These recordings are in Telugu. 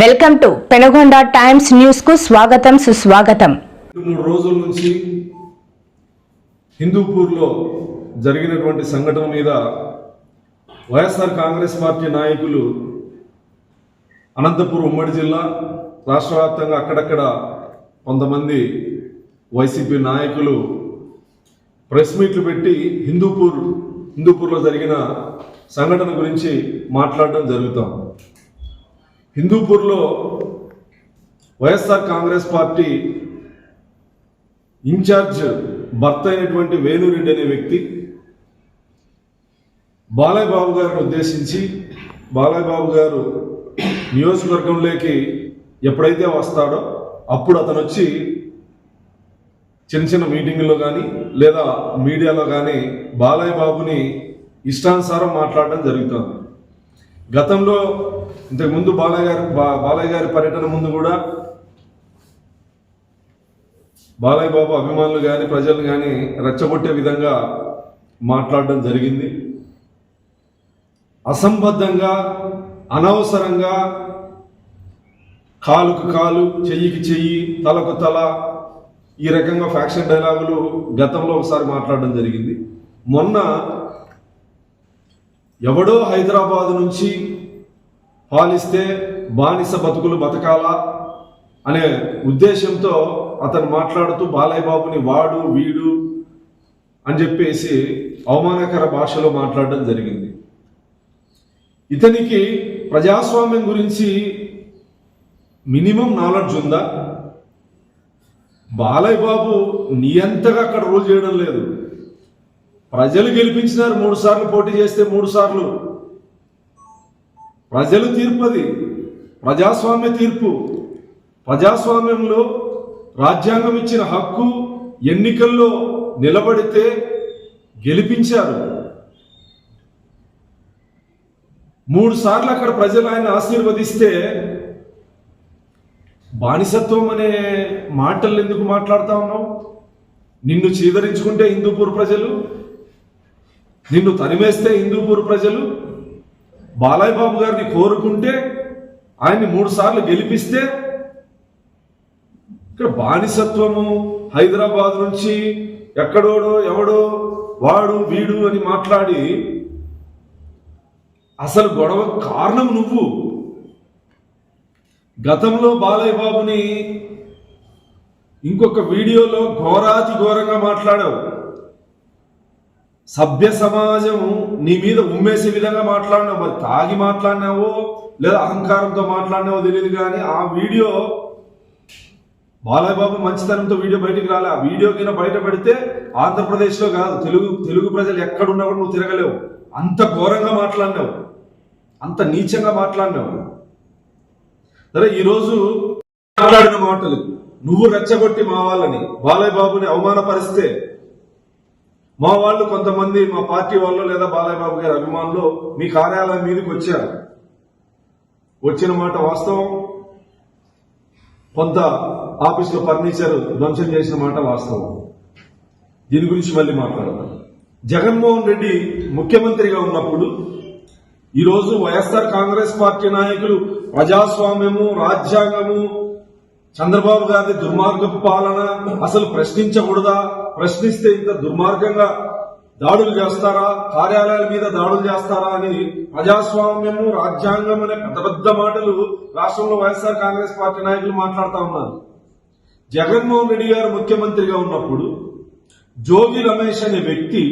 వెల్కమ్ టు పెనగొండ టైమ్స్ న్యూస్కు స్వాగతం సుస్వాగతం. మూడు రోజుల నుంచి హిందూపూర్లో జరిగినటువంటి సంఘటన మీద వైఎస్ఆర్ కాంగ్రెస్ పార్టీ నాయకులు అనంతపురం ఉమ్మడి జిల్లా రాష్ట్ర వ్యాప్తంగా అక్కడక్కడ కొంతమంది వైసీపీ నాయకులు ప్రెస్ మీట్లు పెట్టి హిందూపూర్ హిందూపూర్లో జరిగిన సంఘటన గురించి మాట్లాడడం జరుగుతాం. హిందూపూర్లో వైఎస్ఆర్ కాంగ్రెస్ పార్టీ ఇన్ఛార్జ్ భర్త అయినటువంటి వేణురెడ్డి అనే వ్యక్తి బాలయ్య బాబు గారిని ఉద్దేశించి బాలయ్య బాబు గారు నియోజకవర్గంలోకి ఎప్పుడైతే వస్తాడో అప్పుడు అతను వచ్చి చిన్న చిన్న మీటింగుల్లో కానీ లేదా మీడియాలో కానీ బాలయ్య బాబుని ఇష్టానుసారం మాట్లాడడం జరుగుతుంది. గతంలో ఇంతకుముందు బాలయ్య గారి బా- బాలయ్య గారి పర్యటన ముందు కూడా బాలయ్య బాబు అభిమానులు కానీ ప్రజలు కానీ రెచ్చగొట్టే విధంగా మాట్లాడడం జరిగింది. అసంబద్ధంగా అనవసరంగా కాలుకు కాలు చెయ్యికి చెయ్యి తలకు తల ఈ రకంగా ఫ్యాక్షన్ డైలాగులు గతంలో ఒకసారి మాట్లాడడం జరిగింది. మొన్న ఎవడో హైదరాబాద్ నుంచి పాలిస్తే బానిస బతుకులు బతకాలా అనే ఉద్దేశంతో అతను మాట్లాడుతూ బాలయ్య బాబుని వాడు వీడు అని చెప్పేసి అవమానకర భాషలో మాట్లాడడం జరిగింది. ఇతనికి ప్రజాస్వామ్యం గురించి మినిమం నాలెడ్జ్ ఉందా? బాలయ్య బాబు నీ అంతగా అక్కడ రూల్ చేయడం లేదు. ప్రజలు గెలిపించినారు మూడు సార్లు పోటీ చేస్తే మూడు సార్లు. ప్రజలు తీర్పది ప్రజాస్వామ్య తీర్పు. ప్రజాస్వామ్యంలో రాజ్యాంగం ఇచ్చిన హక్కు ఎన్నికల్లో నిలబడితే గెలిపించారు. మూడు సార్లు అక్కడ ప్రజలు ఆయన ఆశీర్వదిస్తే బానిసత్వం అనే మాటలు ఎందుకు మాట్లాడుతా ఉన్నావు? నిన్ను చీదరించుకుంటే హిందూపూర్ ప్రజలు నిన్ను తరిమేస్తే హిందూపూర్ ప్రజలు బాలయ్య బాబు గారిని కోరుకుంటే ఆయన్ని మూడు సార్లు గెలిపిస్తే ఇక్కడ బానిసత్వము హైదరాబాద్ నుంచి ఎక్కడోడో ఎవడో వాడు వీడు అని మాట్లాడి అసలు గొడవ కారణం నువ్వు. గతంలో బాలయ్య బాబుని ఇంకొక వీడియోలో ఘోరాతి ఘోరంగా మాట్లాడావు. సభ్య సమాజం నీ మీద ఉమ్మేసే విధంగా మాట్లాడినావు మరి తాగి మాట్లాడినావో లేదా అహంకారంతో మాట్లాడినావో తెలియదు కానీ ఆ వీడియో బాలయ్యబాబు మంచితనంతో వీడియో బయటకు రాలే. ఆ వీడియో కింద బయట పెడితే ఆంధ్రప్రదేశ్లో కాదు తెలుగు తెలుగు ప్రజలు ఎక్కడున్నా కూడా నువ్వు తిరగలేవు. అంత ఘోరంగా మాట్లాడినావు. అంత నీచంగా మాట్లాడినావు. సరే ఈరోజు మాట్లాడిన మాటలు నువ్వు రెచ్చగొట్టి మా వాళ్ళని బాలయ్య బాబుని అవమానపరిస్తే మా వాళ్ళు కొంతమంది మా పార్టీ వాళ్ళు లేదా బాలయ్య బాబు గారి అభిమానులు మీ కార్యాలయం మీదకి వచ్చారు. వచ్చిన మాట వాస్తవం. కొంత ఆఫీసులో ఫర్నిచర్ ధ్వంసం చేసిన మాట వాస్తవం. దీని గురించి మళ్ళీ మాట్లాడదాం. జగన్మోహన్ రెడ్డి ముఖ్యమంత్రిగా ఉన్నప్పుడు ఈరోజు వైఎస్ఆర్ కాంగ్రెస్ పార్టీ నాయకులు ప్రజాస్వామ్యము రాజ్యాంగము చంద్రబాబు గారి దుర్మార్గపు పాలన అసలు ప్రశ్నించకూడదా? ప్రశ్నిస్తే ఇంత దుర్మార్గంగా దాడులు చేస్తారా? కార్యాలయాల మీద దాడులు చేస్తారా అని ప్రజాస్వామ్యము రాజ్యాంగం అనే పెద్ద పెద్ద మాటలు రాష్ట్రంలో వైఎస్ఆర్ కాంగ్రెస్ పార్టీ నాయకులు మాట్లాడుతూ ఉన్నారు. జగన్మోహన్ రెడ్డి గారు ముఖ్యమంత్రిగా ఉన్నప్పుడు జోగి రమేష్ అనే వ్యక్తి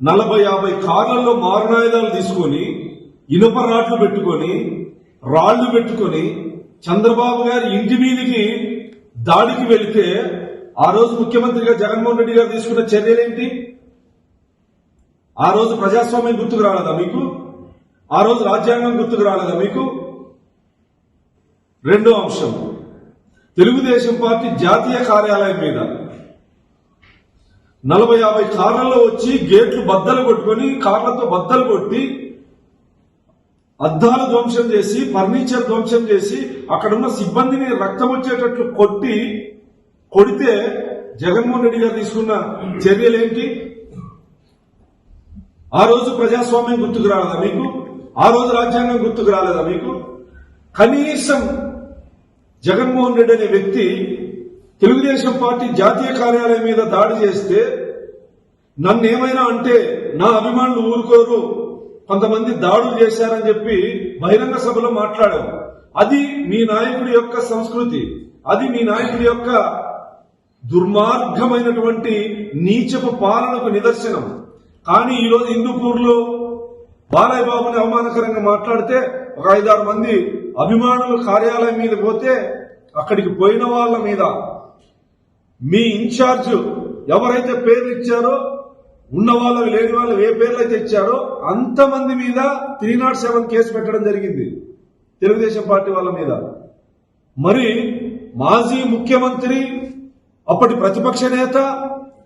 నలభై యాభై కార్లలో మారునాయుధాలు తీసుకొని ఇనుప రాట్లు పెట్టుకొని రాళ్ళు పెట్టుకొని చంద్రబాబు గారి ఇంటి మీదకి దాడికి వెళితే ఆ రోజు ముఖ్యమంత్రిగా జగన్మోహన్ రెడ్డి గారు తీసుకున్న చర్యలేంటి ఆ రోజు ప్రజాస్వామ్యం గుర్తుకు రాలేదా మీకు? ఆ రోజు రాజ్యాంగం గుర్తుకు రాలేదా మీకు? రెండో అంశం. తెలుగుదేశం పార్టీ జాతీయ కార్యాలయం మీద నలభై యాభై కార్లలో వచ్చి గేట్లు బద్దలు కొట్టుకొని కార్లతో బద్దలు కొట్టి అద్దాలు ధ్వంసం చేసి ఫర్నిచర్ ధ్వంసం చేసి అక్కడున్న సిబ్బందిని రక్తం వచ్చేటట్లు కొట్టి కొడితే జగన్మోహన్ రెడ్డి గారు తీసుకున్న చర్యలేంటి? ఆ రోజు ప్రజాస్వామ్యం గుర్తుకు రాలేదా మీకు? ఆ రోజు రాజ్యాంగం గుర్తుకు రాలేదా మీకు? కనీసం జగన్మోహన్ రెడ్డి అనే వ్యక్తి తెలుగుదేశం పార్టీ జాతీయ కార్యాలయం మీద దాడి చేస్తే నన్ను ఏమైనా అంటే నా అభిమానులు ఊరుకోరు. కొంతమంది దాడులు చేశారని చెప్పి బహిరంగ సభలో మాట్లాడారు. అది మీ నాయకుడి యొక్క సంస్కృతి. అది మీ నాయకుడి యొక్క దుర్మార్గమైనటువంటి నీచపు పాలనకు నిదర్శనం. కానీ ఈరోజు హిందూపూర్లో బాలయ్య బాబుని అవమానకరంగా మాట్లాడితే ఒక ఐదారు మంది అభిమానులు కార్యాలయం మీద పోతే అక్కడికి పోయిన వాళ్ళ మీద మీ ఇన్ఛార్జ్ ఎవరైతే పేర్లు ఇచ్చారో ఉన్న వాళ్ళు లేని వాళ్ళు ఏ పేర్లు అయితే ఇచ్చారో అంతమంది మీద త్రీ నాట్ సెవెన్ కేసు పెట్టడం జరిగింది తెలుగుదేశం పార్టీ వాళ్ళ మీద. మరి మాజీ ముఖ్యమంత్రి అప్పటి ప్రతిపక్ష నేత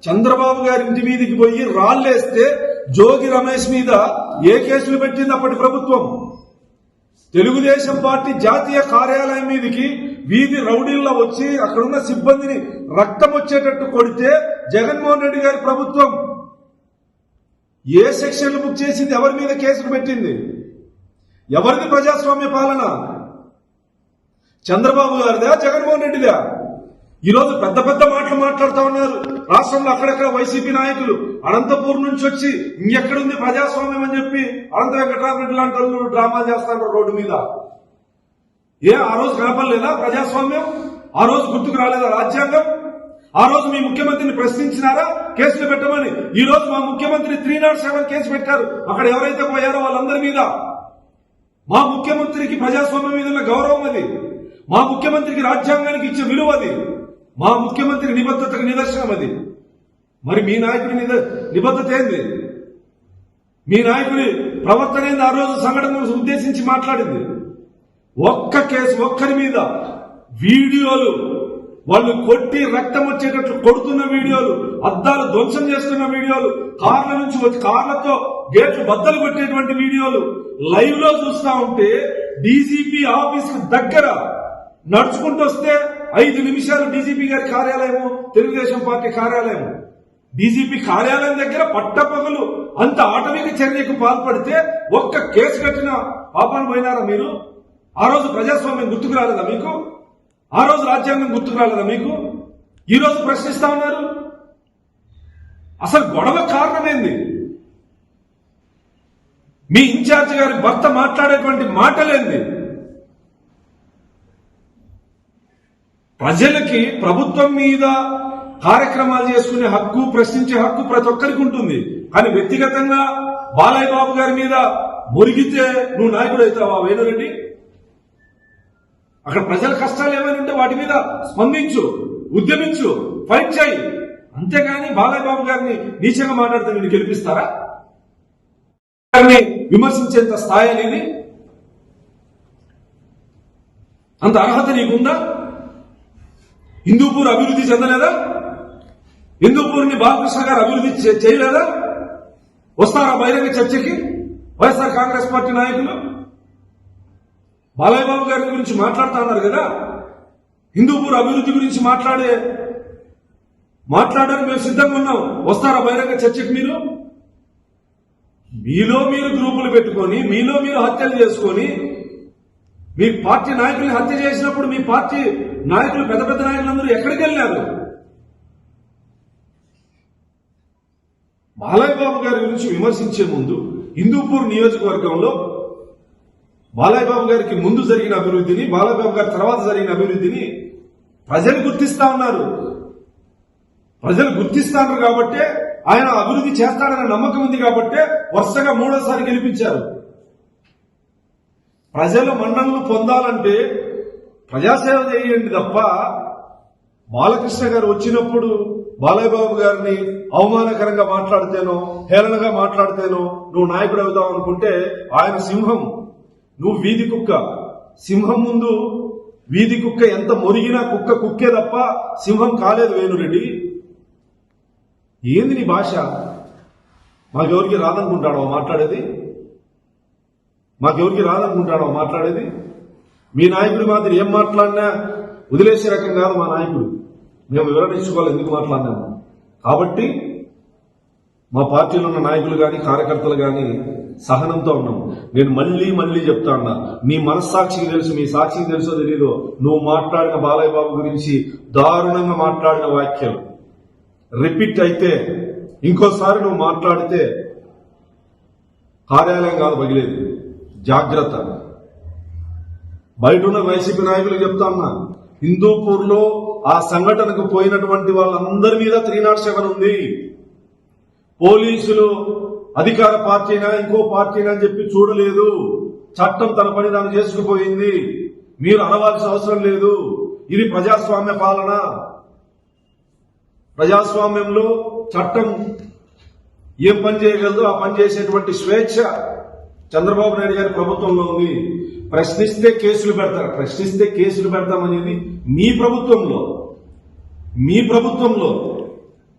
చంద్రబాబు గారి ఇంటి మీదకి పోయి రాళ్ళేస్తే జోగి రమేష్ మీద ఏ కేసులు పెట్టింది అప్పటి ప్రభుత్వం? తెలుగుదేశం పార్టీ జాతీయ కార్యాలయం మీదకి వీధి రౌడీల్లో వచ్చి అక్కడున్న సిబ్బందిని రక్తం వచ్చేటట్టు కొడితే జగన్మోహన్ రెడ్డి గారి ప్రభుత్వం ఏ సెక్షన్లు బుక్ చేసింది ఎవరి మీద కేసులు పెట్టింది? ఎవరిది ప్రజాస్వామ్య పాలన? చంద్రబాబు గారిదా జగన్మోహన్ రెడ్డిదా? ఈరోజు పెద్ద పెద్ద మాటలు మాట్లాడుతూ ఉన్నారు. రాష్ట్రంలో అక్కడక్కడ వైసీపీ నాయకులు అనంతపూర్ నుంచి వచ్చి ఇంకెక్కడుంది ప్రజాస్వామ్యం అని చెప్పి అనంత వెంకటరామరెడ్డి లాంటి వాళ్ళు డ్రామా చేస్తారు రోడ్డు మీద. ఏ ఆ రోజు కనపడలేదా ప్రజాస్వామ్యం? ఆ రోజు గుర్తుకు రాలేదా రాజ్యాంగం? ఆ రోజు మీ ముఖ్యమంత్రిని ప్రశ్నించినారా? కేసులు పెట్టమని. ఈ రోజు మా ముఖ్యమంత్రి త్రీ నాట్ సెవెన్ కేసు పెట్టారు. అక్కడ ఎవరైతే పోయారో వాళ్ళందరి మీద. మా ముఖ్యమంత్రికి ప్రజాస్వామ్యం మీద ఉన్న గౌరవం అది. మా ముఖ్యమంత్రికి రాజ్యాంగానికి ఇచ్చే విలువ అది. మా ముఖ్యమంత్రి నిబద్ధతకు నిదర్శనం అది. మరి మీ నాయకుడి నిద- నిబద్ధత ఏంది? మీ నాయకుడి ప్రవర్తన ఏంది? ఆ రోజు సంఘటనను ఉద్దేశించి మాట్లాడింది. ఒక్క కేసు ఒక్కరి మీద వీడియోలు వాళ్ళు కొట్టి రక్తం వచ్చేటట్లు కొడుతున్న వీడియోలు అద్దాలు ధ్వంసం చేస్తున్న వీడియోలు కార్ల నుంచి వచ్చి కార్లతో గేట్లు బద్దలు కొట్టేటువంటి వీడియోలు లైవ్లో చూస్తా ఉంటే డీజీపీ ఆఫీస్ దగ్గర నడుచుకుంటూ వస్తే ఐదు నిమిషాలు డీజీపీ గారి కార్యాలయము తెలుగుదేశం పార్టీ కార్యాలయం డీజీపీ కార్యాలయం దగ్గర పట్టపగలు అంత ఆటవిక చర్యకు పాల్పడితే ఒక్క కేసు కట్టిన పాపాను పోయినారా మీరు? ఆ రోజు ప్రజాస్వామ్యం గుర్తుకు రాలేదా మీకు? ఆ రోజు రాజ్యాంగం గుర్తుకు రాలేదా మీకు? ఈరోజు ప్రశ్నిస్తా ఉన్నారు. అసలు గొడవ కారణమేంది? మీ ఇన్ఛార్జ్ గారి భర్త మాట్లాడేటువంటి మాటలేంది? ప్రజలకి ప్రభుత్వం మీద కార్యక్రమాలు చేసుకునే హక్కు ప్రశ్నించే హక్కు ప్రతి ఒక్కరికి ఉంటుంది. కానీ వ్యక్తిగతంగా బాలయ్య బాబు గారి మీద మురిగితే నువ్వు నాయకుడు అవుతావా వేణురెడ్డి? అక్కడ ప్రజల కష్టాలు ఏమైనా ఉంటే వాటి మీద స్పందించు ఉద్యమించు ఫైట్ చేయి. అంతేగాని బాలయ్య బాబు గారిని నీచంగా మాట్లాడితే మీరు గెలిపిస్తారా? గారిని విమర్శించేంత స్థాయి అనేది అంత అర్హత నీకుందా? హిందూపూర్ అభివృద్ధి చెందలేదా? హిందూపూర్ని బాలకృష్ణ గారు అభివృద్ధి చేయలేదా? వస్తారా బహిరంగ చర్చకి? వైఎస్ఆర్ కాంగ్రెస్ పార్టీ నాయకులు? బాలయ్య బాబు గారి గురించి మాట్లాడుతా ఉన్నారు కదా? హిందూపూర్ అభివృద్ధి గురించి మాట్లాడే మాట్లాడడానికి మేము సిద్ధంగా ఉన్నాం. వస్తారా బహిరంగ చర్చకి మీరు? మీలో మీరు గ్రూపులు పెట్టుకొని మీలో మీరు హత్యలు చేసుకొని మీ పార్టీ నాయకుల్ని హత్య చేసినప్పుడు మీ పార్టీ నాయకులు పెద్ద పెద్ద నాయకులందరూ ఎక్కడికి వెళ్ళారు బాలయ్య బాబు గారి గురించి విమర్శించే ముందు హిందూపూర్ నియోజకవర్గంలో బాలయ్యబాబు గారికి ముందు జరిగిన అభివృద్ధిని బాలయ్య గారి తర్వాత జరిగిన అభివృద్ధిని ప్రజలు గుర్తిస్తా ఉన్నారు. ప్రజలు గుర్తిస్తారు కాబట్టే ఆయన అభివృద్ధి చేస్తాడన్న నమ్మకం ఉంది కాబట్టే వరుసగా మూడోసారి గెలిపించారు. ప్రజలు మన్ననలు పొందాలంటే ప్రజాసేవ చేయండి తప్ప బాలకృష్ణ గారు వచ్చినప్పుడు బాలయ్యబాబు గారిని అవమానకరంగా మాట్లాడితేనో హేళనగా మాట్లాడితేనో నువ్వు నాయకుడు అవుతావు అనుకుంటే ఆయన సింహం. నువ్వు వీధి కుక్క. సింహం ముందు వీధి కుక్క ఎంత మొరిగినా కుక్క కుక్కే తప్ప సింహం కాలేదు వేణురెడ్డి. ఏంది నీ భాష? మాకెవరికి రాదనుకుంటాడో మాట్లాడేది? మాకెవరికి రాదనుకుంటాడో మాట్లాడేది? మీ నాయకుడి మాదిరి ఏం మాట్లాడినా వదిలేసే రకం కాదు మా నాయకుడు. మేము వివరణించుకోవాలి ఎందుకు మాట్లాడినాము? కాబట్టి మా పార్టీలో ఉన్న నాయకులు కానీ కార్యకర్తలు కానీ సహనంతో ఉన్నాం నేను మళ్ళీ మళ్ళీ చెప్తా ఉన్నా మీ మనస్సాక్షికి తెలుసు మీ సాక్షికి తెలుసో తెలీదో నువ్వు మాట్లాడిన బాలయ్య బాబు గురించి దారుణంగా మాట్లాడిన వ్యాఖ్యలు రిపీట్ అయితే ఇంకోసారి నువ్వు మాట్లాడితే కార్యాలయం కాదు పగిలేదు. జాగ్రత్త. బయట ఉన్న వైసీపీ నాయకులు చెప్తా అన్నా హిందూపూర్లో ఆ సంఘటనకు పోయినటువంటి వాళ్ళందరి మీద త్రీ నాట్ సెవెన్ ఉంది. పోలీసులు అధికార పార్టీనా ఇంకో పార్టీనా అని చెప్పి చూడలేదు. చట్టం తన పని తాను చేసుకుపోయింది. మీరు అనవాల్సిన అవసరం లేదు. ఇది ప్రజాస్వామ్య పాలన. ప్రజాస్వామ్యంలో చట్టం ఏం పని చేయగలదో ఆ పని చేసేటువంటి స్వేచ్ఛ చంద్రబాబు నాయుడు గారి ప్రభుత్వంలో ఉంది. ప్రశ్నిస్తే కేసులు పెడతారు. ప్రశ్నిస్తే కేసులు పెడతామనేది మీ ప్రభుత్వంలో. మీ ప్రభుత్వంలో.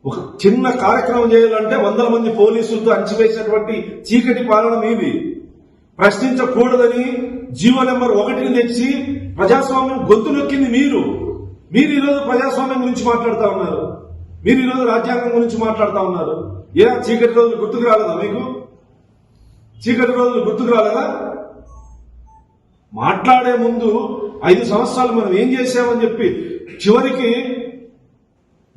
ఒక చిన్న కార్యక్రమం చేయాలంటే వందల మంది పోలీసులతో అణచివేసినటువంటి చీకటి పాలన మీది. ప్రశ్నించకూడదని జీవో నెంబర్ ఒకటిని తెచ్చి ప్రజాస్వామ్యం గొంతు నొక్కింది మీరు. మీరు ఈరోజు ప్రజాస్వామ్యం గురించి మాట్లాడుతూ ఉన్నారు. మీరు ఈరోజు రాజ్యాంగం గురించి మాట్లాడుతూ ఉన్నారు. ఏ చీకటి రోజులు గుర్తుకు రాలేదా మీకు? చీకటి రోజులు గుర్తుకు రాలేదా? మాట్లాడే ముందు ఐదు సంవత్సరాలు మనం ఏం చేశామని చెప్పి చివరికి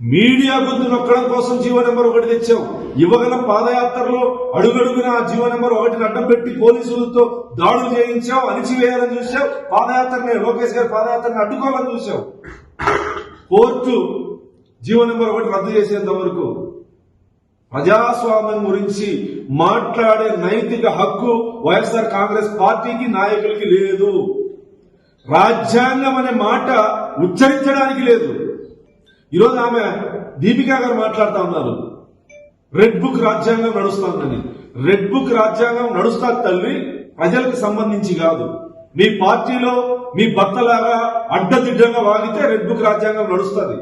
మీడియా గుర్తు నొక్కడం కోసం జీవో నెంబర్ ఒకటి తెచ్చాం యువగల పాదయాత్రలో అడుగడుగున ఆ జీవో నెంబర్ ఒకటిని అడ్డం పెట్టి పోలీసులతో దాడులు చేయించాం అణిచివేయాలని చూసాం పాదయాత్రని లోకేష్ గారి పాదయాత్రని అడ్డుకోవాలని చూసాం కోర్టు జీవో నెంబర్ ఒకటి రద్దు చేసేంత వరకు ప్రజాస్వామ్యం గురించి మాట్లాడే నైతిక హక్కు వైఎస్ఆర్ కాంగ్రెస్ పార్టీకి నాయకులకి లేదు. రాజ్యాంగం అనే మాట ఉచ్చరించడానికి లేదు. ఈరోజు ఆమె దీపికా గారు మాట్లాడుతూ ఉన్నారు. రెడ్ బుక్ రాజ్యాంగం నడుస్తుందని. రెడ్ బుక్ రాజ్యాంగం నడుస్తా తల్లి ప్రజలకు సంబంధించి కాదు. మీ పార్టీలో మీ భర్తలాగా అడ్డదిడ్డంగా వాగితే రెడ్ బుక్ రాజ్యాంగం నడుస్తుంది.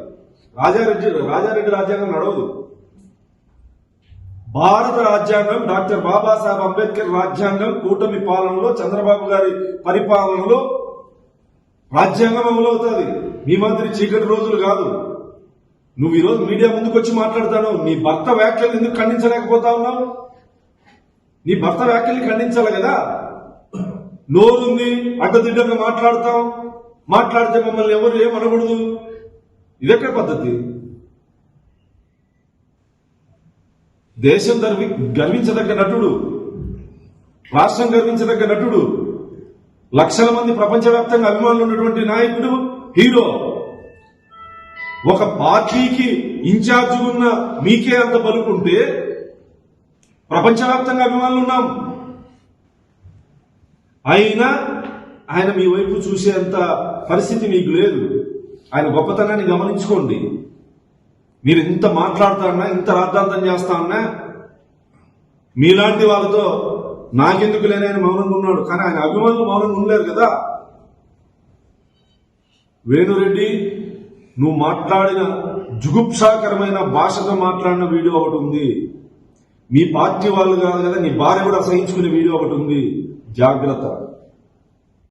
రాజారెడ్డి రాజారెడ్డి రాజ్యాంగం నడవదు. భారత రాజ్యాంగం డాక్టర్ బాబాసాహెబ్ అంబేద్కర్ రాజ్యాంగం కూటమి పాలనలో చంద్రబాబు గారి పరిపాలనలో రాజ్యాంగం అమలవుతుంది. మీ మంత్రి చీకటి రోజులు కాదు. నువ్వు ఈరోజు మీడియా ముందుకు వచ్చి మాట్లాడతాను నీ భర్త వ్యాఖ్యలు ఎందుకు ఖండించలేకపోతా ఉన్నావు? నీ భర్త వ్యాఖ్యల్ని ఖండించాలి కదా? నోరుంది అడ్డదిడ్డంగా మాట్లాడతాం మాట్లాడితే మమ్మల్ని ఎవరు ఏమనకూడదు? ఇదెక్కడ పద్ధతి? దేశం గర్వి గర్వించదగ్గ నటుడు. రాష్ట్రం గర్వించదగ్గ నటుడు. లక్షల మంది ప్రపంచవ్యాప్తంగా అభిమానులు ఉన్నటువంటి నాయకుడు హీరో. ఒక పార్టీకి ఇన్ఛార్జ్ ఉన్న మీకే అంత పలుకుంటే ప్రపంచవ్యాప్తంగా అభిమానులు ఉన్నాం. అయినా ఆయన మీ వైపు చూసేంత పరిస్థితి మీకు లేదు. ఆయన గొప్పతనాన్ని గమనించుకోండి. మీరు ఇంత మాట్లాడతారన్నా ఇంత రాద్ధాంతం చేస్తారన్నా మీలాంటి వాళ్ళతో నాకెందుకు లేని ఆయన మౌనంగా ఉన్నాడు. కానీ ఆయన అభిమానులు మౌనంగా ఉండలేరు కదా. వేణురెడ్డి నువ్వు మాట్లాడిన జుగుప్సాకరమైన భాషతో మాట్లాడిన వీడియో ఒకటి ఉంది. మీ పార్టీ వాళ్ళు కాదు కదా నీ భార్య కూడా సహించుకునే వీడియో ఒకటి ఉంది. జాగ్రత్త.